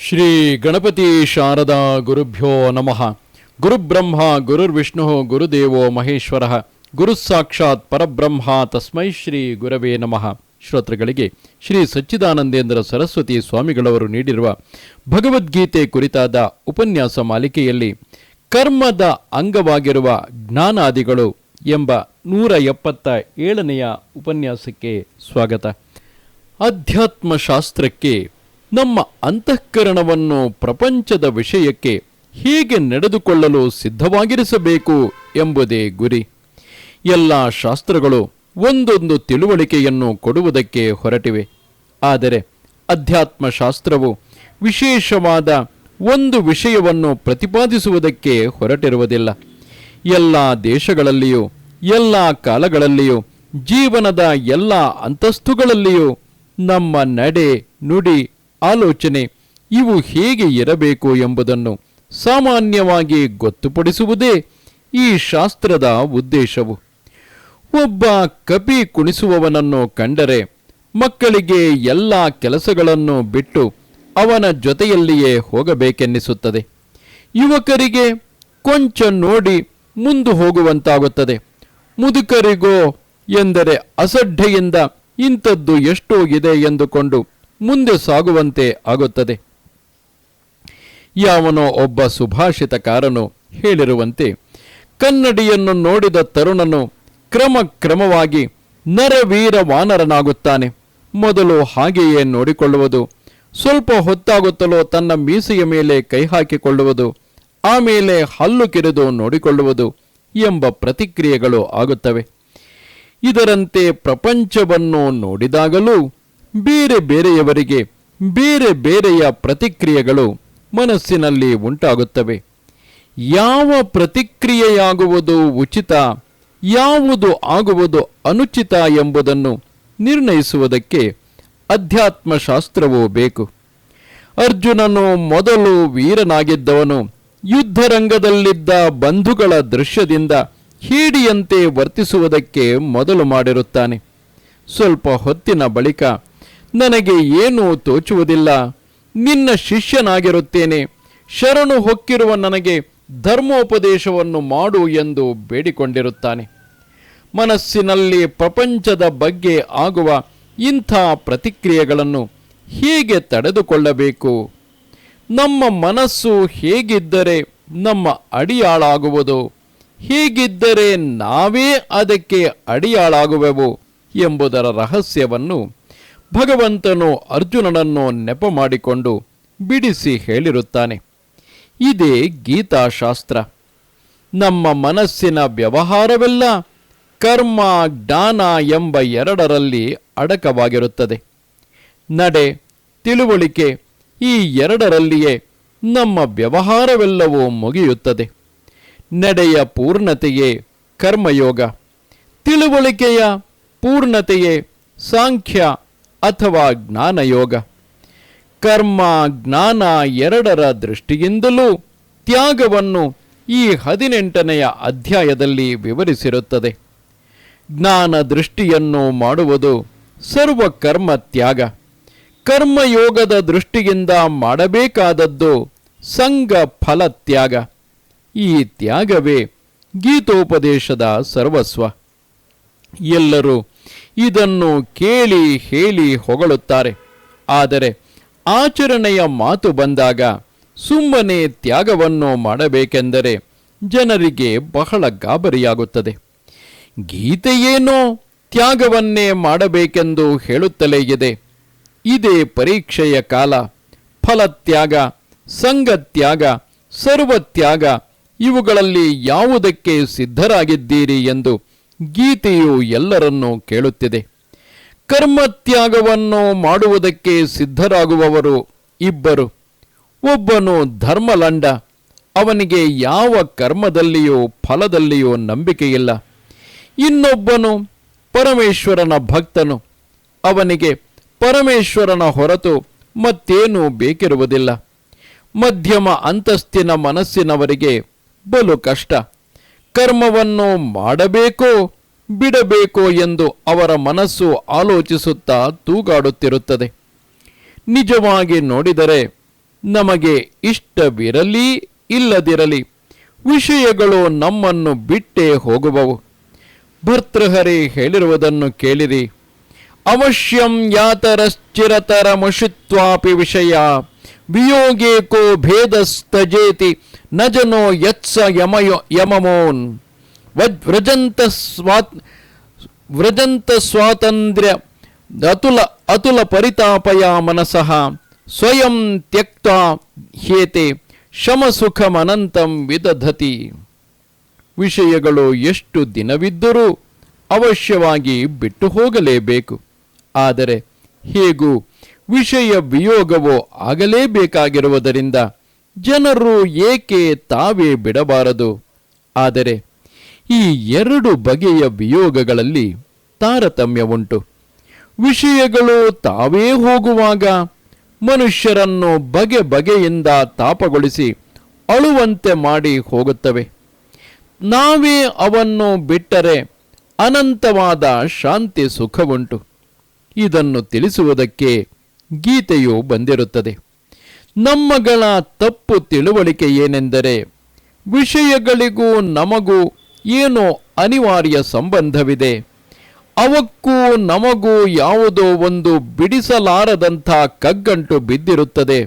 ಶ್ರೀ ಗಣಪತಿ ಶಾರದಾ ಗುರುಭ್ಯೋ ನಮಃ. ಗುರುಬ್ರಹ್ಮ, ಗುರುರ್ವಿಷ್ಣು, ಗುರುದೇವೋ ಮಹೇಶ್ವರ. ಗುರು ಸಾಕ್ಷಾತ್ ಪರಬ್ರಹ್ಮ ತಸ್ಮೈ ಶ್ರೀ ಗುರವೇ ನಮಃ. ಶ್ರೋತೃಗಳಿಗೆ ಶ್ರೀ ಸಚ್ಚಿದಾನಂದೇಂದ್ರ ಸರಸ್ವತಿ ಸ್ವಾಮಿಗಳವರು ನೀಡಿರುವ ಭಗವದ್ಗೀತೆ ಕುರಿತಾದ ಉಪನ್ಯಾಸ ಮಾಲಿಕೆಯಲ್ಲಿ ಕರ್ಮದ ಅಂಗವಾಗಿರುವ ಜ್ಞಾನಾದಿಗಳು ಎಂಬ ನೂರ ಎಪ್ಪತ್ತ ಏಳನೆಯ ಉಪನ್ಯಾಸಕ್ಕೆ ಸ್ವಾಗತ. ಅಧ್ಯಾತ್ಮ ಶಾಸ್ತ್ರಕ್ಕೆ ನಮ್ಮ ಅಂತಃಕರಣವನ್ನು ಪ್ರಪಂಚದ ವಿಷಯಕ್ಕೆ ಹೇಗೆ ನಡೆದುಕೊಳ್ಳಲು ಸಿದ್ಧವಾಗಿರಿಸಬೇಕು ಎಂಬುದೇ ಗುರಿ. ಎಲ್ಲ ಶಾಸ್ತ್ರಗಳು ಒಂದೊಂದು ತಿಳುವಳಿಕೆಯನ್ನು ಕೊಡುವುದಕ್ಕೆ ಹೊರಟಿವೆ. ಆದರೆ ಅಧ್ಯಾತ್ಮ ಶಾಸ್ತ್ರವು ವಿಶೇಷವಾದ ಒಂದು ವಿಷಯವನ್ನು ಪ್ರತಿಪಾದಿಸುವುದಕ್ಕೆ ಹೊರಟಿರುವುದಿಲ್ಲ. ಎಲ್ಲ ದೇಶಗಳಲ್ಲಿಯೂ, ಎಲ್ಲ ಕಾಲಗಳಲ್ಲಿಯೂ, ಜೀವನದ ಎಲ್ಲ ಅಂತಸ್ತುಗಳಲ್ಲಿಯೂ ನಮ್ಮ ನಡೆ ನುಡಿ ಆಲೋಚನೆ, ಇವು ಹೇಗೆ ಇರಬೇಕು ಎಂಬುದನ್ನು ಸಾಮಾನ್ಯವಾಗಿ ಗೊತ್ತುಪಡಿಸುವುದೇ ಈ ಶಾಸ್ತ್ರದ ಉದ್ದೇಶವು. ಒಬ್ಬ ಕಪಿ ಕುಣಿಸುವವನನ್ನು ಕಂಡರೆ ಮಕ್ಕಳಿಗೆ ಎಲ್ಲ ಕೆಲಸಗಳನ್ನು ಬಿಟ್ಟು ಅವನ ಜೊತೆಯಲ್ಲಿಯೇ ಹೋಗಬೇಕೆನ್ನಿಸುತ್ತದೆ. ಯುವಕರಿಗೆ ಕೊಂಚ ನೋಡಿ ಮುಂದು ಹೋಗುವಂತಾಗುತ್ತದೆ. ಮುದುಕರಿಗೋ ಎಂದರೆ ಅಸಡ್ಡೆಯಿಂದ ಇಂಥದ್ದು ಎಷ್ಟೋ ಇದೆ ಎಂದುಕೊಂಡು ಮುಂದೆ ಸಾಗುವಂತೆ ಆಗುತ್ತದೆ. ಯಾವನೋ ಒಬ್ಬ ಸುಭಾಷಿತಕಾರನು ಹೇಳಿರುವಂತೆ, ಕನ್ನಡಿಯನ್ನು ನೋಡಿದ ತರುಣನು ಕ್ರಮ ಕ್ರಮವಾಗಿ ನರವೀರ ವಾನರನಾಗುತ್ತಾನೆ ಮೊದಲು ಹಾಗೆಯೇ ನೋಡಿಕೊಳ್ಳುವುದು, ಸ್ವಲ್ಪ ಹೊತ್ತಾಗುತ್ತಲೋ ತನ್ನ ಮೀಸೆಯ ಮೇಲೆ ಕೈ ಹಾಕಿಕೊಳ್ಳುವುದು, ಆಮೇಲೆ ಹಲ್ಲು ಕಿರಿದು ನೋಡಿಕೊಳ್ಳುವುದು ಎಂಬ ಪ್ರತಿಕ್ರಿಯೆಗಳು ಆಗುತ್ತವೆ. ಇದರಂತೆ ಪ್ರಪಂಚವನ್ನು ನೋಡಿದಾಗಲೂ ಬೇರೆ ಬೇರೆಯವರಿಗೆ ಬೇರೆ ಬೇರೆಯ ಪ್ರತಿಕ್ರಿಯೆಗಳು ಮನಸ್ಸಿನಲ್ಲಿ ಉಂಟಾಗುತ್ತವೆ. ಯಾವ ಪ್ರತಿಕ್ರಿಯೆಯಾಗುವುದು ಉಚಿತ, ಯಾವುದು ಆಗುವುದು ಅನುಚಿತ ಎಂಬುದನ್ನು ನಿರ್ಣಯಿಸುವುದಕ್ಕೆ ಅಧ್ಯಾತ್ಮಶಾಸ್ತ್ರವೂ ಬೇಕು. ಅರ್ಜುನನು ಮೊದಲು ವೀರನಾಗಿದ್ದವನು, ಯುದ್ಧರಂಗದಲ್ಲಿದ್ದ ಬಂಧುಗಳ ದೃಶ್ಯದಿಂದ ಹೀಡಿಯಂತೆ ವರ್ತಿಸುವುದಕ್ಕೆ ಮೊದಲು ಮಾಡಿರುತ್ತಾನೆ. ಸ್ವಲ್ಪ ಹೊತ್ತಿನ ಬಳಿಕ ನನಗೆ ಏನೂ ತೋಚುವುದಿಲ್ಲ. ನಿನ್ನ ಶಿಷ್ಯನಾಗಿರುತ್ತೇನೆ. ಶರಣು ಹೊಕ್ಕಿರುವ ನನಗೆ ಧರ್ಮೋಪದೇಶವನ್ನು ಮಾಡು ಎಂದು ಬೇಡಿಕೊಂಡಿರುತ್ತಾನೆ. ಮನಸ್ಸಿನಲ್ಲಿ ಪ್ರಪಂಚದ ಬಗ್ಗೆ ಆಗುವ ಇಂಥ ಪ್ರತಿಕ್ರಿಯೆಗಳನ್ನು ಹೇಗೆ ತಡೆದುಕೊಳ್ಳಬೇಕು? ನಮ್ಮ ಮನಸ್ಸು ಹೇಗಿದ್ದರೆ ನಮ್ಮ ಅಡಿಯಾಳಾಗುವುದು? ಹೀಗಿದ್ದರೆ ನಾವೇ ಅದಕ್ಕೆ ಅಡಿಯಾಳಾಗುವೆವು ಎಂಬುದರ ರಹಸ್ಯವನ್ನು ಭಗವಂತನು ಅರ್ಜುನನನ್ನು ನೆಪ ಮಾಡಿಕೊಂಡು ಬಿಡಿಸಿ ಹೇಳಿರುತ್ತಾನೆ. ಇದೇ ಗೀತಾಶಾಸ್ತ್ರ. ನಮ್ಮ ಮನಸ್ಸಿನ ವ್ಯವಹಾರವೆಲ್ಲ ಕರ್ಮ ಜ್ಞಾನ ಎಂಬ ಎರಡರಲ್ಲಿ ಅಡಕವಾಗಿರುತ್ತದೆ. ನಡೆ, ತಿಳುವಳಿಕೆ ಈ ಎರಡರಲ್ಲಿಯೇ ನಮ್ಮ ವ್ಯವಹಾರವೆಲ್ಲವೂ ಮುಗಿಯುತ್ತದೆ. ನಡೆಯ ಪೂರ್ಣತೆಯೇ ಕರ್ಮಯೋಗ, ತಿಳುವಳಿಕೆಯ ಪೂರ್ಣತೆಯೇ ಸಾಂಖ್ಯ ಅಥವಾ ಜ್ಞಾನಯೋಗ. ಕರ್ಮ ಜ್ಞಾನ ಎರಡರ ದೃಷ್ಟಿಯಿಂದಲೂ ತ್ಯಾಗವನ್ನು ಈ ಹದಿನೆಂಟನೆಯ ಅಧ್ಯಾಯದಲ್ಲಿ ವಿವರಿಸಿರುತ್ತದೆ. ಜ್ಞಾನ ದೃಷ್ಟಿಯನ್ನು ಮಾಡುವುದು ಸರ್ವ ಕರ್ಮ ತ್ಯಾಗ. ಕರ್ಮಯೋಗದ ದೃಷ್ಟಿಯಿಂದ ಮಾಡಬೇಕಾದದ್ದು ಸಂಘ ಫಲ ತ್ಯಾಗ. ಈ ತ್ಯಾಗವೇ ಗೀತೋಪದೇಶದ ಸರ್ವಸ್ವ. ಎಲ್ಲರೂ ಇದನ್ನು ಕೇಳಿ ಹೇಳಿ ಹೊಗಳುತ್ತಾರೆ. ಆದರೆ ಆಚರಣೆಯ ಮಾತು ಬಂದಾಗ ಸುಮ್ಮನೆ ತ್ಯಾಗವನ್ನು ಮಾಡಬೇಕೆಂದರೆ ಜನರಿಗೆ ಬಹಳ ಗಾಬರಿಯಾಗುತ್ತದೆ. ಗೀತೆಯೇನೋ ತ್ಯಾಗವನ್ನೇ ಮಾಡಬೇಕೆಂದು ಹೇಳುತ್ತಲೇ ಇದೆ. ಇದೇ ಪರೀಕ್ಷೆಯ ಕಾಲ. ಫಲತ್ಯಾಗ ಸಂಗತ್ಯಾಗ ಸರ್ವತ್ಯಾಗ ಇವುಗಳಲ್ಲಿ ಯಾವುದಕ್ಕೆ ಸಿದ್ಧರಾಗಿದ್ದೀರಿ ಎಂದು ಗೀತೆಯು ಎಲ್ಲರನ್ನೂ ಕೇಳುತ್ತಿದೆ. ಕರ್ಮತ್ಯಾಗವನ್ನು ಮಾಡುವುದಕ್ಕೆ ಸಿದ್ಧರಾಗುವವರು ಇಬ್ಬರು. ಒಬ್ಬನು ಧರ್ಮಲಂಡ, ಅವನಿಗೆ ಯಾವ ಕರ್ಮದಲ್ಲಿಯೂ ಫಲದಲ್ಲಿಯೂ ನಂಬಿಕೆಯಿಲ್ಲ. ಇನ್ನೊಬ್ಬನು ಪರಮೇಶ್ವರನ ಭಕ್ತನು, ಅವನಿಗೆ ಪರಮೇಶ್ವರನ ಹೊರತು ಮತ್ತೇನೂ ಬೇಕಿರುವುದಿಲ್ಲ. ಮಧ್ಯಮ ಅಂತಸ್ತಿನ ಮನಸ್ಸಿನವರಿಗೆ ಬಲು ಕಷ್ಟ. ಕರ್ಮವನ್ನು ಮಾಡಬೇಕೋ, ಬಿಡಬೇಕೋ ಎಂದು ಅವರ ಮನಸ್ಸು ಆಲೋಚಿಸುತ್ತಾ ತೂಗಾಡುತ್ತಿರುತ್ತದೆ. ನಿಜವಾಗಿ ನೋಡಿದರೆ ನಮಗೆ ಇಷ್ಟವಿರಲಿ, ಇಲ್ಲದಿರಲಿ, ವಿಷಯಗಳು ನಮ್ಮನ್ನು ಬಿಟ್ಟೇ ಹೋಗುವವು. ಭರ್ತೃಹರಿ ಹೇಳಿರುವುದನ್ನು ಕೇಳಿರಿ. ಅವಶ್ಯಂ ಯಾತರಶ್ಚಿರತರಮುಷಿತ್ವಾಪಿ ವಿಷಯ. ವಿಯೋಗೇಕೋ ಭೇದಸ್ತಜೇತಿ ನ ಜನೋ ಯತ್ಸ ಯಮಯೋ ಯಮಮೋನ್. ವಜ್ ವ್ರಜಂತ ಸ್ವಾತ್ ವ್ರಜಂತ ಸ್ವಾತಂತ್ರ್ಯ ಅತುಲ ಅತುಲ ಪರಿತಾಪಯ ಮನಸಃ ಸ್ವಯಂ ತ್ಯಕ್ತ ಹೇತೆ ಶಮಸುಖಮನಂತಂ ವಿದಧತಿ. ವಿಷಯಗಳು ಎಷ್ಟು ದಿನವಿದ್ದರೂ ಅವಶ್ಯವಾಗಿ ಬಿಟ್ಟು ಹೋಗಲೇಬೇಕು. ಆದರೆ ಹೇಗೂ ವಿಷಯ ವಿಯೋಗವೋ ಆಗಲೇಬೇಕಾಗಿರುವುದರಿಂದ ಜನರು ಏಕೆ ತಾವೇ ಬಿಡಬಾರದು? ಆದರೆ ಈ ಎರಡು ಬಗೆಯ ವಿಯೋಗಗಳಲ್ಲಿ ತಾರತಮ್ಯ ಉಂಟು ವಿಷಯಗಳು ತಾವೇ ಹೋಗುವಾಗ ಮನುಷ್ಯರನ್ನು ಬಗೆ ಬಗೆಯಿಂದ ತಾಪಗೊಳಿಸಿ ಅಳುವಂತೆ ಮಾಡಿ ಹೋಗುತ್ತವೆ. ನಾವೇ ಅವನ್ನು ಬಿಟ್ಟರೆ ಅನಂತವಾದ ಶಾಂತಿ ಸುಖವುಂಟು. ಇದನ್ನು ತಿಳಿಸುವುದಕ್ಕೆ ಗೀತೆಯು ಬಂದಿರುತ್ತದೆ. ನಮ್ಮಗಳ ತಪ್ಪು ತಿಳುವಳಿಕೆ ಏನೆಂದರೆ, ವಿಷಯಗಳಿಗೂ ನಮಗೂ ಏನೋ ಅನಿವಾರ್ಯ ಸಂಬಂಧವಿದೆ. ಅವಕ್ಕೂ ನಮಗೂ ಯಾವುದೋ ಒಂದು ಬಿಡಿಸಲಾರದಂಥ ಕಗ್ಗಂಟು ಬಿದ್ದಿರುತ್ತದೆ.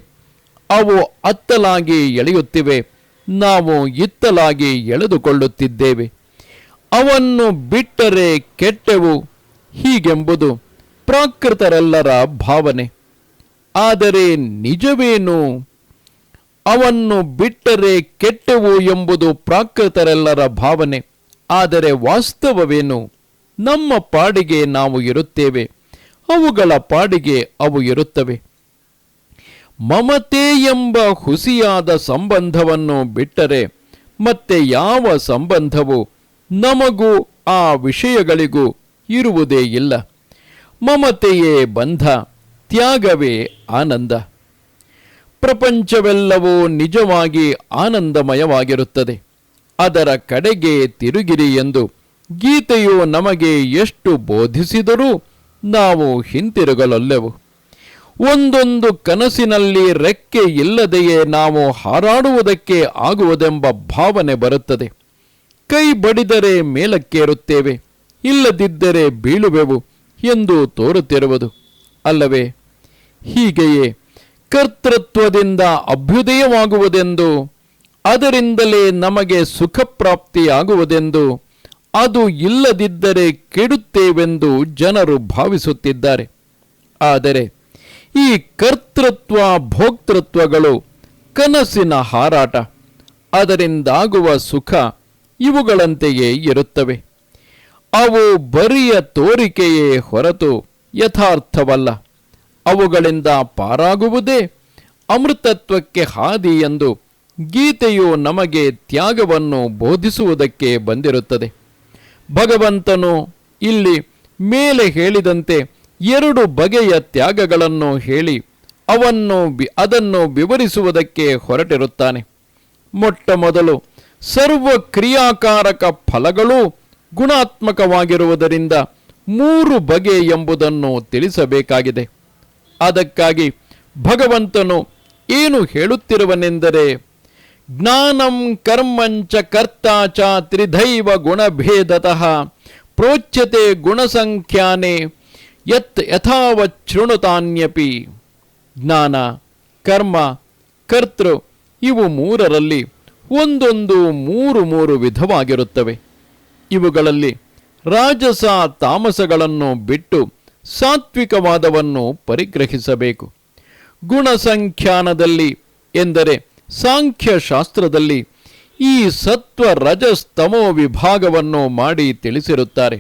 ಅವು ಅತ್ತಲಾಗಿ ಎಳೆಯುತ್ತಿವೆ. ನಾವು ಇತ್ತಲಾಗಿ ಎಳೆದುಕೊಳ್ಳುತ್ತಿದ್ದೇವೆ. ಅವನ್ನು ಬಿಟ್ಟರೆ ಕೆಟ್ಟೆವು ಹೀಗೆಂಬುದು ಪ್ರಾಕೃತರೆಲ್ಲರ ಭಾವನೆ. ಆದರೆ ನಿಜವೇನು? ಅವನ್ನು ಬಿಟ್ಟರೆ ಕೆಟ್ಟವು ಎಂಬುದು ಪ್ರಾಕೃತರೆಲ್ಲರ ಭಾವನೆ. ಆದರೆ ವಾಸ್ತವವೇನು? ನಮ್ಮ ಪಾಡಿಗೆ ನಾವು ಇರುತ್ತೇವೆ. ಅವುಗಳ ಪಾಡಿಗೆ ಅವು ಇರುತ್ತವೆ. ಮಮತೆ ಎಂಬ ಹುಸಿಯಾದ ಸಂಬಂಧವನ್ನು ಬಿಟ್ಟರೆ ಮತ್ತೆ ಯಾವ ಸಂಬಂಧವು? ನಮಗೂ ಆ ವಿಷಯಗಳಿಗೂ ಇರುವುದೇ ಇಲ್ಲ. ಮಮತೆಯೇ ಬಂಧ. ತ್ಯಾಗವೇ ಆನಂದ. ಪ್ರಪಂಚವೆಲ್ಲವೂ ನಿಜವಾಗಿ ಆನಂದಮಯವಾಗಿರುತ್ತದೆ. ಅದರ ಕಡೆಗೆ ತಿರುಗಿರಿ ಎಂದು ಗೀತೆಯು ನಮಗೆ ಎಷ್ಟು ಬೋಧಿಸಿದರೂ ನಾವು ಹಿಂತಿರುಗಲೊಲ್ಲೆವು. ಒಂದೊಂದು ಕನಸಿನಲ್ಲಿ ರೆಕ್ಕೆ ಇಲ್ಲದೆಯೇ ನಾವು ಹಾರಾಡುವುದಕ್ಕೆ ಆಗುವುದೆಂಬ ಭಾವನೆ ಬರುತ್ತದೆ. ಕೈ ಬಡಿದರೆ ಮೇಲಕ್ಕೇರುತ್ತೇವೆ, ಇಲ್ಲದಿದ್ದರೆ ಬೀಳುವೆವು ಎಂದು ತೋರುತ್ತಿರುವುದು. ಅಲ್ಲವೇ? ಹೀಗೆಯೇ ಕರ್ತೃತ್ವದಿಂದ ಅಭ್ಯುದಯವಾಗುವುದೆಂದು, ಅದರಿಂದಲೇ ನಮಗೆ ಸುಖ ಪ್ರಾಪ್ತಿಯಾಗುವುದೆಂದು ಅದು ಇಲ್ಲದಿದ್ದರೆ ಕೆಡುತ್ತೇವೆಂದು ಜನರು ಭಾವಿಸುತ್ತಿದ್ದಾರೆ. ಆದರೆ ಈ ಕರ್ತೃತ್ವ, ಭೋಕ್ತೃತ್ವಗಳು ಕನಸಿನ ಹಾರಾಟ, ಅದರಿಂದಾಗುವ ಸುಖ ಇವುಗಳಂತೆಯೇ ಇರುತ್ತವೆ. ಅವು ಬರಿಯ ತೋರಿಕೆಯೇ ಹೊರತು ಯಥಾರ್ಥವಲ್ಲ. ಅವುಗಳಿಂದ ಪಾರಾಗುವುದೇ? ಅಮೃತತ್ವಕ್ಕೆ ಹಾದಿ ಎಂದು ಗೀತೆಯು ನಮಗೆ ತ್ಯಾಗವನ್ನು ಬೋಧಿಸುವುದಕ್ಕೆ ಬಂದಿರುತ್ತದೆ. ಭಗವಂತನು ಇಲ್ಲಿ ಮೇಲೆ ಹೇಳಿದಂತೆ ಎರಡು ಬಗೆಯ ತ್ಯಾಗಗಳನ್ನು ಹೇಳಿ ಅವನ್ನು ಅದನ್ನು ವಿವರಿಸುವುದಕ್ಕೆ ಹೊರಟಿರುತ್ತಾನೆ. ಮೊಟ್ಟ ಮೊದಲು ಸರ್ವ ಕ್ರಿಯಾಕಾರಕ ಫಲಗಳೂ ಗುಣಾತ್ಮಕವಾಗಿರುವುದರಿಂದ ಮೂರು ಬಗೆ ಎಂಬುದನ್ನು ತಿಳಿಸಬೇಕಾಗಿದೆ. ಅದಕ್ಕಾಗಿ ಭಗವಂತನು ಏನು ಹೇಳುತ್ತಿರುವನೆಂದರೆ, ಜ್ಞಾನಂ ಕರ್ಮಂಚ ಕರ್ತಾಚ ತ್ರಿಧೈವ ಗುಣಭೇದತಃ ಪ್ರೋಚ್ಯತೆ ಗುಣಸಂಖ್ಯಾನೆ ಯತ್ ಯಥಾವಚ್ಛೃಣುತಾನ್ಯಪಿ. ಜ್ಞಾನ, ಕರ್ಮ, ಕರ್ತೃ ಇವು ಮೂರರಲ್ಲಿ ಒಂದೊಂದು ಮೂರು ಮೂರು ವಿಧವಾಗಿರುತ್ತವೆ. ಇವುಗಳಲ್ಲಿ ರಾಜಸ ತಾಮಸಗಳನ್ನು ಬಿಟ್ಟು ಸಾತ್ವಿಕವಾದವನ್ನು ಪರಿಗ್ರಹಿಸಬೇಕು. ಗುಣಸಂಖ್ಯಾನದಲ್ಲಿ ಎಂದರೆ ಸಾಂಖ್ಯಶಾಸ್ತ್ರದಲ್ಲಿ ಈ ಸತ್ವ ರಜಸ್ತಮೋ ವಿಭಾಗವನ್ನು ಮಾಡಿ ತಿಳಿಸಿರುತ್ತಾರೆ.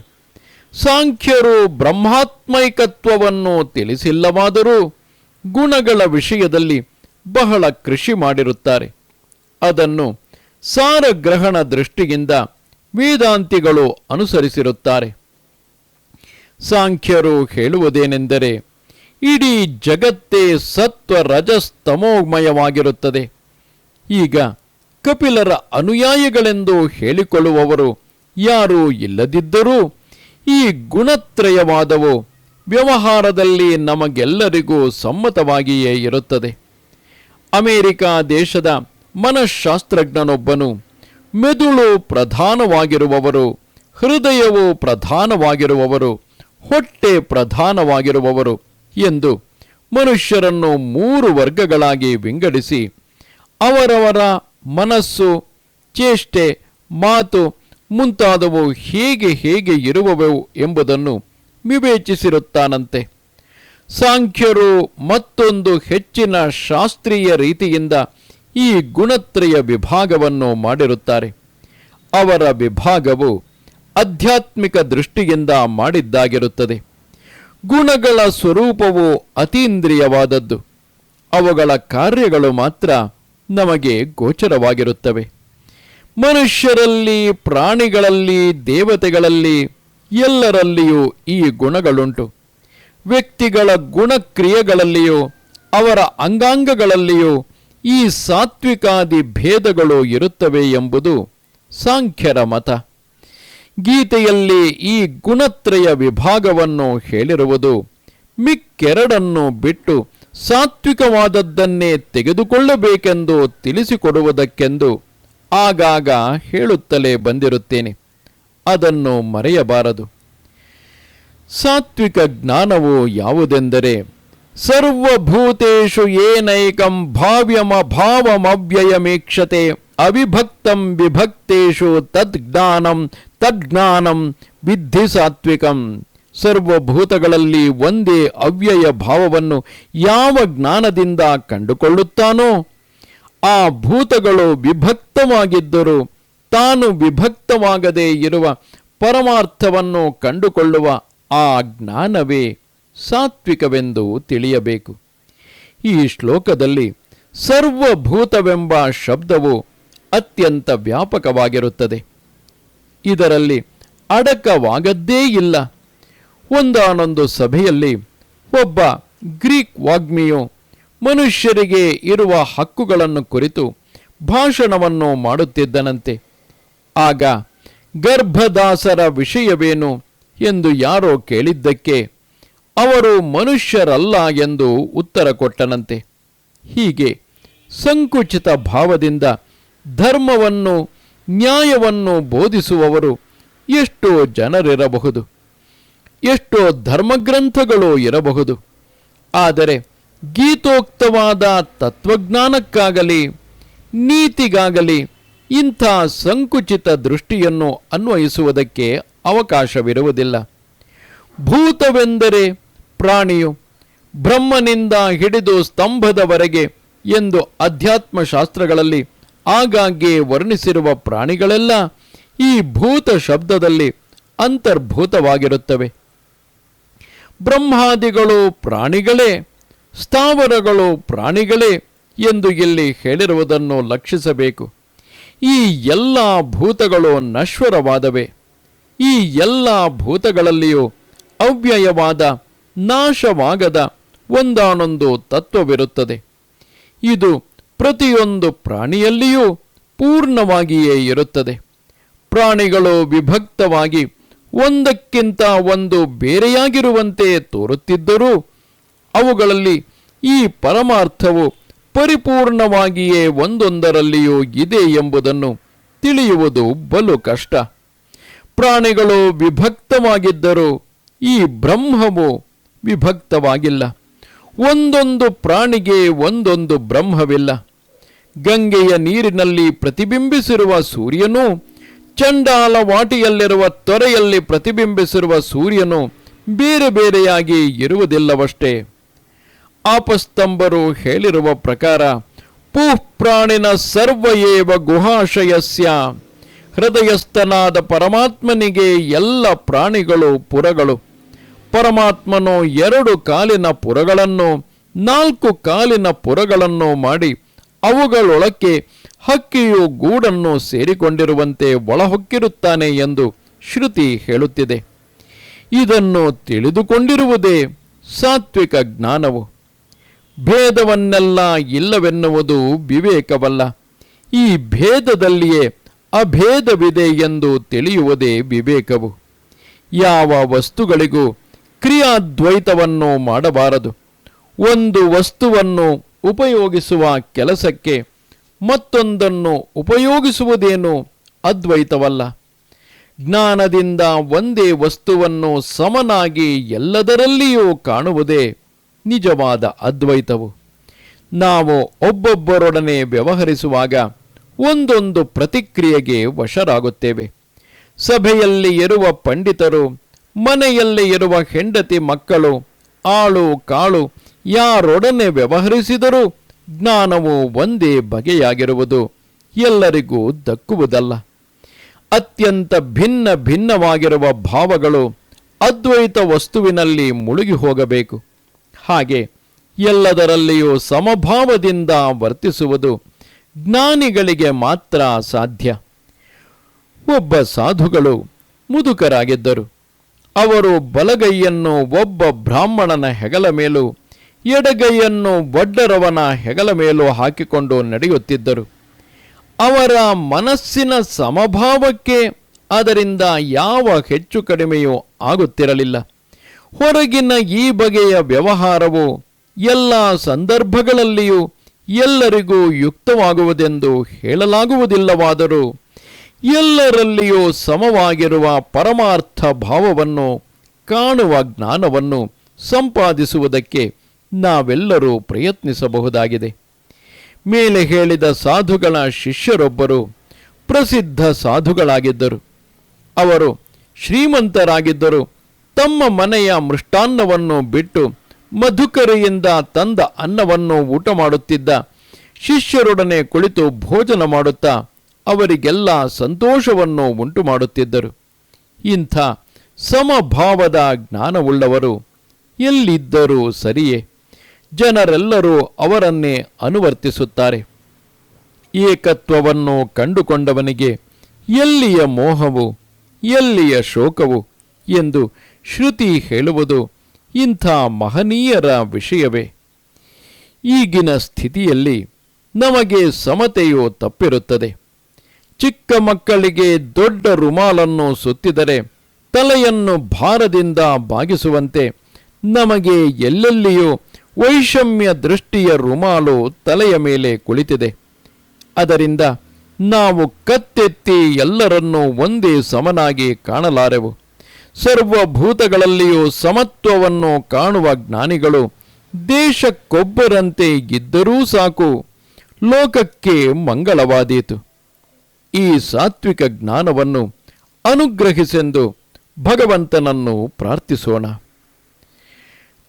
ಸಾಂಖ್ಯರು ಬ್ರಹ್ಮಾತ್ಮೈಕತ್ವವನ್ನು ತಿಳಿಸಿಲ್ಲವಾದರೂ ಗುಣಗಳ ವಿಷಯದಲ್ಲಿ ಬಹಳ ಕೃಷಿ ಮಾಡಿರುತ್ತಾರೆ. ಅದನ್ನು ಸಾರಗ್ರಹಣ ದೃಷ್ಟಿಯಿಂದ ವೇದಾಂತಿಗಳು ಅನುಸರಿಸಿರುತ್ತಾರೆ. ಸಾಂಖ್ಯರು ಹೇಳುವುದೇನೆಂದರೆ ಇಡೀ ಜಗತ್ತೇ ಸತ್ವ ರಜಸ್ತಮೋಮಯವಾಗಿರುತ್ತದೆ ಈಗ ಕಪಿಲರ ಅನುಯಾಯಿಗಳೆಂದು ಹೇಳಿಕೊಳ್ಳುವವರು ಯಾರೂ ಇಲ್ಲದಿದ್ದರೂ, ಈ ಗುಣತ್ರಯವಾದವು ವ್ಯವಹಾರದಲ್ಲಿ ನಮಗೆಲ್ಲರಿಗೂ ಸಮ್ಮತವಾಗಿಯೇ ಇರುತ್ತದೆ. ಅಮೇರಿಕ ದೇಶದ ಮನಃಶಾಸ್ತ್ರಜ್ಞನೊಬ್ಬನು ಮೆದುಳು ಪ್ರಧಾನವಾಗಿರುವವರು, ಹೃದಯವು ಪ್ರಧಾನವಾಗಿರುವವರು ಹೊಟ್ಟೆ ಪ್ರಧಾನವಾಗಿರುವವರು ಎಂದು ಮನುಷ್ಯರನ್ನು ಮೂರು ವರ್ಗಗಳಾಗಿ ವಿಂಗಡಿಸಿ ಅವರವರ ಮನಸ್ಸು, ಚೇಷ್ಟೆ, ಮಾತು ಮುಂತಾದವು ಹೇಗೆ ಹೇಗೆ ಇರುವವು ಎಂಬುದನ್ನು ವಿವೇಚಿಸಿರುತ್ತಾನಂತೆ. ಸಾಂಖ್ಯರು ಮತ್ತೊಂದು ಹೆಚ್ಚಿನ ಶಾಸ್ತ್ರೀಯ ರೀತಿಯಿಂದ ಈ ಗುಣತ್ರಯ ವಿಭಾಗವನ್ನು ಮಾಡಿರುತ್ತಾರೆ. ಅವರ ವಿಭಾಗವು ಆಧ್ಯಾತ್ಮಿಕ ದೃಷ್ಟಿಯಿಂದ ಮಾಡಿದ್ದಾಗಿರುತ್ತದೆ. ಗುಣಗಳ ಸ್ವರೂಪವು ಅತೀಂದ್ರಿಯವಾದದ್ದು. ಅವುಗಳ ಕಾರ್ಯಗಳು ಮಾತ್ರ ನಮಗೆ ಗೋಚರವಾಗಿರುತ್ತವೆ. ಮನುಷ್ಯರಲ್ಲಿ, ಪ್ರಾಣಿಗಳಲ್ಲಿ, ದೇವತೆಗಳಲ್ಲಿ ಎಲ್ಲರಲ್ಲಿಯೂ ಈ ಗುಣಗಳುಂಟು. ವ್ಯಕ್ತಿಗಳ ಗುಣಕ್ರಿಯೆಗಳಲ್ಲಿಯೂ, ಅವರ ಅಂಗಾಂಗಗಳಲ್ಲಿಯೂ ಈ ಸಾತ್ವಿಕಾದಿ ಭೇದಗಳು ಇರುತ್ತವೆ ಎಂಬುದು ಸಾಂಖ್ಯರ ಮತ. ಗೀತೆಯಲ್ಲಿ ಈ ಗುಣತ್ರಯ ವಿಭಾಗವನ್ನು ಹೇಳಿರುವುದು ಮಿಕ್ಕೆರಡನ್ನು ಬಿಟ್ಟು ಸಾತ್ವಿಕವಾದದ್ದನ್ನೇ ತೆಗೆದುಕೊಳ್ಳಬೇಕೆಂದು ತಿಳಿಸಿಕೊಡುವುದಕ್ಕೆಂದು ಆಗಾಗ ಹೇಳುತ್ತಲೇ ಬಂದಿರುತ್ತೇನೆ. ಅದನ್ನು ಮರೆಯಬಾರದು. ಸಾತ್ವಿಕ ಜ್ಞಾನವು ಯಾವುದೆಂದರೆ ಸರ್ವಭೂತೇಷು ಏನೈಕಂ ಭಾವ್ಯಮ ಭಾವಮವ್ಯಯಮೀಕ್ಷತೆ ಅವಿಭಕ್ತಂ ವಿಭಕ್ತೇಷು ತದ್ಜ್ಞಾನಂ ತದ್ಜ್ಞಾನಂ ವಿದ್ಧಿ ಸಾತ್ವಿಕಂ. ಸರ್ವಭೂತಗಳಲ್ಲಿ ಒಂದೇ ಅವ್ಯಯ ಭಾವವನ್ನು ಯಾವ ಜ್ಞಾನದಿಂದ ಕಂಡುಕೊಳ್ಳುತ್ತಾನೋ, ಆ ಭೂತಗಳು ವಿಭಕ್ತವಾಗಿದ್ದರೂ ತಾನು ವಿಭಕ್ತವಾಗದೇ ಇರುವ ಪರಮಾರ್ಥವನ್ನು ಕಂಡುಕೊಳ್ಳುವ ಆ ಜ್ಞಾನವೇ ಸಾತ್ವಿಕವೆಂದು ತಿಳಿಯಬೇಕು. ಈ ಶ್ಲೋಕದಲ್ಲಿ ಸರ್ವಭೂತವೆಂಬ ಶಬ್ದವು ಅತ್ಯಂತ ವ್ಯಾಪಕವಾಗಿರುತ್ತದೆ. ಇದರಲ್ಲಿ ಅಡಕವಾಗದ್ದೇ ಇಲ್ಲ. ಒಂದಾನೊಂದು ಸಭೆಯಲ್ಲಿ ಒಬ್ಬ ಗ್ರೀಕ್ ವಾಗ್ಮಿಯು ಮನುಷ್ಯರಿಗೆ ಇರುವ ಹಕ್ಕುಗಳನ್ನು ಕುರಿತು ಭಾಷಣವನ್ನು ಮಾಡುತ್ತಿದ್ದನಂತೆ. ಆಗ ಗರ್ಭದಾಸರ ವಿಷಯವೇನು ಎಂದು ಯಾರೋ ಕೇಳಿದ್ದಕ್ಕೆ ಅವರು ಮನುಷ್ಯರಲ್ಲ ಎಂದು ಉತ್ತರ ಕೊಟ್ಟನಂತೆ. ಹೀಗೆ ಸಂಕುಚಿತ ಭಾವದಿಂದ ಧರ್ಮವನ್ನು ನ್ಯಾಯವನ್ನು ಬೋಧಿಸುವವರು ಎಷ್ಟೋ ಜನರಿರಬಹುದು, ಎಷ್ಟೋ ಧರ್ಮಗ್ರಂಥಗಳು ಇರಬಹುದು. ಆದರೆ ಗೀತೋಕ್ತವಾದ ತತ್ವಜ್ಞಾನಕ್ಕಾಗಲಿ, ನೀತಿಗಾಗಲಿ ಇಂಥ ಸಂಕುಚಿತ ದೃಷ್ಟಿಯನ್ನು ಅನ್ವಯಿಸುವುದಕ್ಕೆ ಅವಕಾಶವಿರುವುದಿಲ್ಲ. ಭೂತವೆಂದರೆ ಪ್ರಾಣಿಯು ಬ್ರಹ್ಮನಿಂದ ಹಿಡಿದು ಸ್ತಂಭದವರೆಗೆ ಎಂದು ಅಧ್ಯಾತ್ಮ ಶಾಸ್ತ್ರಗಳಲ್ಲಿ ಆಗಾಗ್ಗೆ ವರ್ಣಿಸಿರುವ ಪ್ರಾಣಿಗಳೆಲ್ಲ ಈ ಭೂತ ಶಬ್ದದಲ್ಲಿ ಅಂತರ್ಭೂತವಾಗಿರುತ್ತವೆ. ಬ್ರಹ್ಮಾದಿಗಳು ಪ್ರಾಣಿಗಳೇ, ಸ್ಥಾವರಗಳು ಪ್ರಾಣಿಗಳೇ ಎಂದು ಇಲ್ಲಿ ಹೇಳಿರುವುದನ್ನು ಲಕ್ಷಿಸಬೇಕು. ಈ ಎಲ್ಲ ಭೂತಗಳು ನಶ್ವರವಾದವೆ. ಈ ಎಲ್ಲ ಭೂತಗಳಲ್ಲಿಯೂ ಅವ್ಯಯವಾದ, ನಾಶವಾಗದ ಒಂದಾನೊಂದು ತತ್ವವಿರುತ್ತದೆ. ಇದು ಪ್ರತಿಯೊಂದು ಪ್ರಾಣಿಯಲ್ಲಿಯೂ ಪೂರ್ಣವಾಗಿಯೇ ಇರುತ್ತದೆ. ಪ್ರಾಣಿಗಳು ವಿಭಕ್ತವಾಗಿ ಒಂದಕ್ಕಿಂತ ಒಂದು ಬೇರೆಯಾಗಿರುವಂತೆ ತೋರುತ್ತಿದ್ದರೂ ಅವುಗಳಲ್ಲಿ ಈ ಪರಮಾರ್ಥವು ಪರಿಪೂರ್ಣವಾಗಿಯೇ ಒಂದೊಂದರಲ್ಲಿಯೂ ಇದೆ ಎಂಬುದನ್ನು ತಿಳಿಯುವುದು ಬಲು ಕಷ್ಟ. ಪ್ರಾಣಿಗಳು ವಿಭಕ್ತವಾಗಿದ್ದರೂ ಈ ಬ್ರಹ್ಮವು ವಿಭಕ್ತವಾಗಿಲ್ಲ. ಒಂದೊಂದು ಪ್ರಾಣಿಗೆ ಒಂದೊಂದು ಬ್ರಹ್ಮವಿಲ್ಲ. ಗಂಗೆಯ ನೀರಿನಲ್ಲಿ ಪ್ರತಿಬಿಂಬಿಸಿರುವ ಸೂರ್ಯನು ಚಂಡಾಲ ವಾಟಿಯಲ್ಲಿರುವ ತೊರೆಯಲ್ಲಿ ಪ್ರತಿಬಿಂಬಿಸಿರುವ ಸೂರ್ಯನು ಬೇರೆ ಬೇರೆಯಾಗಿ ಇರುವುದಿಲ್ಲವಷ್ಟೇ. ಆಪಸ್ತಂಬರು ಹೇಳಿರುವ ಪ್ರಕಾರ ಪೂಹ್ ಪ್ರಾಣಿನ ಸರ್ವಯೇವ ಗುಹಾಶಯಸ್ಯ, ಹೃದಯಸ್ಥನಾದ ಪರಮಾತ್ಮನಿಗೆ ಎಲ್ಲ ಪ್ರಾಣಿಗಳು ಪುರಗಳು. ಪರಮಾತ್ಮನು ಎರಡು ಕಾಲಿನ ಪುರಗಳನ್ನು, ನಾಲ್ಕು ಕಾಲಿನ ಪುರಗಳನ್ನು ಮಾಡಿ ಅವುಗಳೊಳಕ್ಕೆ ಹಕ್ಕಿಯು ಗೂಡನ್ನು ಸೇರಿಕೊಂಡಿರುವಂತೆ ಒಳಹೊಕ್ಕಿರುತ್ತಾನೆ ಎಂದು ಶ್ರುತಿ ಹೇಳುತ್ತಿದೆ. ಇದನ್ನು ತಿಳಿದುಕೊಂಡಿರುವುದೇ ಸಾತ್ವಿಕ ಜ್ಞಾನವು. ಭೇದವನ್ನೆಲ್ಲ ಇಲ್ಲವೆನ್ನುವುದು ವಿವೇಕವಲ್ಲ. ಈ ಭೇದದಲ್ಲಿಯೇ ಅಭೇದವಿದೆ ಎಂದು ತಿಳಿಯುವುದೇ ವಿವೇಕವು. ಯಾವ ವಸ್ತುಗಳಿಗೂ ಕ್ರಿಯಾದ್ವೈತವನ್ನು ಮಾಡಬಾರದು. ಒಂದು ವಸ್ತುವನ್ನು ಉಪಯೋಗಿಸುವ ಕೆಲಸಕ್ಕೆ ಮತ್ತೊಂದನ್ನು ಉಪಯೋಗಿಸುವುದೇನು ಅದ್ವೈತವಲ್ಲ. ಜ್ಞಾನದಿಂದ ಒಂದೇ ವಸ್ತುವನ್ನು ಸಮನಾಗಿ ಎಲ್ಲದರಲ್ಲಿಯೂ ಕಾಣುವುದೇ ನಿಜವಾದ ಅದ್ವೈತವು. ನಾವು ಒಬ್ಬೊಬ್ಬರೊಡನೆ ವ್ಯವಹರಿಸುವಾಗ ಒಂದೊಂದು ಪ್ರತಿಕ್ರಿಯೆಗೆ ವಶರಾಗುತ್ತೇವೆ. ಸಭೆಯಲ್ಲಿ ಇರುವ ಪಂಡಿತರು, ಮನೆಯಲ್ಲಿ ಇರುವ ಹೆಂಡತಿ ಮಕ್ಕಳು, ಆಳು ಕಾಳು ಯಾರೊಡನೆ ವ್ಯವಹರಿಸಿದರೂ ಜ್ಞಾನವು ಒಂದೇ ಬಗೆಯಾಗಿರುವುದು, ಎಲ್ಲರಿಗೂ ದಕ್ಕುವುದಲ್ಲ. ಅತ್ಯಂತ ಭಿನ್ನ ಭಿನ್ನವಾಗಿರುವ ಭಾವಗಳು ಅದ್ವೈತ ವಸ್ತುವಿನಲ್ಲಿ ಮುಳುಗಿ ಹೋಗಬೇಕು. ಹಾಗೆ ಎಲ್ಲದರಲ್ಲಿಯೂ ಸಮಭಾವದಿಂದ ವರ್ತಿಸುವುದು ಜ್ಞಾನಿಗಳಿಗೆ ಮಾತ್ರ ಸಾಧ್ಯ. ಒಬ್ಬ ಸಾಧುಗಳು ಮುದುಕರಾಗಿದ್ದರು. ಅವರು ಬಲಗೈಯನ್ನು ಒಬ್ಬ ಬ್ರಾಹ್ಮಣನ ಹೆಗಲ ಮೇಲೂ ಎಡಗೈಯನ್ನು ಒಡ್ಡರವನ ಹೆಗಲ ಮೇಲೂ ಹಾಕಿಕೊಂಡು ನಡೆಯುತ್ತಿದ್ದರು. ಅವರ ಮನಸ್ಸಿನ ಸಮಭಾವಕ್ಕೆ ಅದರಿಂದ ಯಾವ ಹೆಚ್ಚು ಕಡಿಮೆಯೂ ಆಗುತ್ತಿರಲಿಲ್ಲ. ಹೊರಗಿನ ಈ ಬಗೆಯ ವ್ಯವಹಾರವು ಎಲ್ಲ ಸಂದರ್ಭಗಳಲ್ಲಿಯೂ ಎಲ್ಲರಿಗೂ ಯುಕ್ತವಾಗುವುದೆಂದು ಹೇಳಲಾಗುವುದಿಲ್ಲವಾದರೂ ಎಲ್ಲರಲ್ಲಿಯೂ ಸಮವಾಗಿರುವ ಪರಮಾರ್ಥ ಭಾವವನ್ನು ಕಾಣುವ ಜ್ಞಾನವನ್ನು ಸಂಪಾದಿಸುವುದಕ್ಕೆ ನಾವೆಲ್ಲರೂ ಪ್ರಯತ್ನಿಸಬಹುದಾಗಿದೆ. ಮೇಲೆ ಹೇಳಿದ ಸಾಧುಗಳ ಶಿಷ್ಯರೊಬ್ಬರು ಪ್ರಸಿದ್ಧ ಸಾಧುಗಳಾಗಿದ್ದರು. ಅವರು ಶ್ರೀಮಂತರಾಗಿದ್ದರು. ತಮ್ಮ ಮನೆಯ ಮೃಷ್ಟಾನ್ನವನ್ನು ಬಿಟ್ಟು ಮಧುಕರಿಯಿಂದ ತಂದ ಅನ್ನವನ್ನು ಊಟ ಮಾಡುತ್ತಿದ್ದ ಶಿಷ್ಯರೊಡನೆ ಕುಳಿತು ಭೋಜನ ಮಾಡುತ್ತಾ ಅವರಿಗೆಲ್ಲ ಸಂತೋಷವನ್ನು ಉಂಟು ಮಾಡುತ್ತಿದ್ದರು ಇಂಥ ಸಮಭಾವದ ಜ್ಞಾನವುಳ್ಳವರು ಎಲ್ಲಿದ್ದರೂ ಸರಿಯೇ. ಜನರೆಲ್ಲರೂ ಅವರನ್ನೇ ಅನುವರ್ತಿಸುತ್ತಾರೆ. ಏಕತ್ವವನ್ನು ಕಂಡುಕೊಂಡವನಿಗೆ ಎಲ್ಲಿಯ ಮೋಹವು, ಎಲ್ಲಿಯ ಶೋಕವು ಎಂದು ಶ್ರುತಿ ಹೇಳುವುದು ಇಂಥ ಮಹನೀಯರ ವಿಷಯವೇ. ಈಗಿನ ಸ್ಥಿತಿಯಲ್ಲಿ ನಮಗೆ ಸಮತೆಯು ತಪ್ಪಿರುತ್ತದೆ. ಚಿಕ್ಕ ಮಕ್ಕಳಿಗೆ ದೊಡ್ಡ ರುಮಾಲನ್ನು ಸುತ್ತಿದರೆ ತಲೆಯನ್ನು ಭಾರದಿಂದ ಬಾಗಿಸುವಂತೆ ನಮಗೆ ಎಲ್ಲೆಲ್ಲಿಯೂ ವೈಷಮ್ಯ ದೃಷ್ಟಿಯ ರುಮಾಲು ತಲೆಯ ಮೇಲೆ ಕುಳಿತಿದೆ. ಅದರಿಂದ ನಾವು ಕತ್ತೆತ್ತಿ ಎಲ್ಲರನ್ನೂ ಒಂದೇ ಸಮನಾಗಿ ಕಾಣಲಾರೆವು. ಸರ್ವಭೂತಗಳಲ್ಲಿಯೂ ಸಮತ್ವವನ್ನು ಕಾಣುವ ಜ್ಞಾನಿಗಳು ದೇಶಕ್ಕೊಬ್ಬರಂತೆ ಇದ್ದರೂ ಸಾಕು, ಲೋಕಕ್ಕೆ ಮಂಗಳವಾದೀತು. ಈ ಸಾತ್ವಿಕ ಜ್ಞಾನವನ್ನು ಅನುಗ್ರಹಿಸೆಂದು ಭಗವಂತನನ್ನು ಪ್ರಾರ್ಥಿಸೋಣ.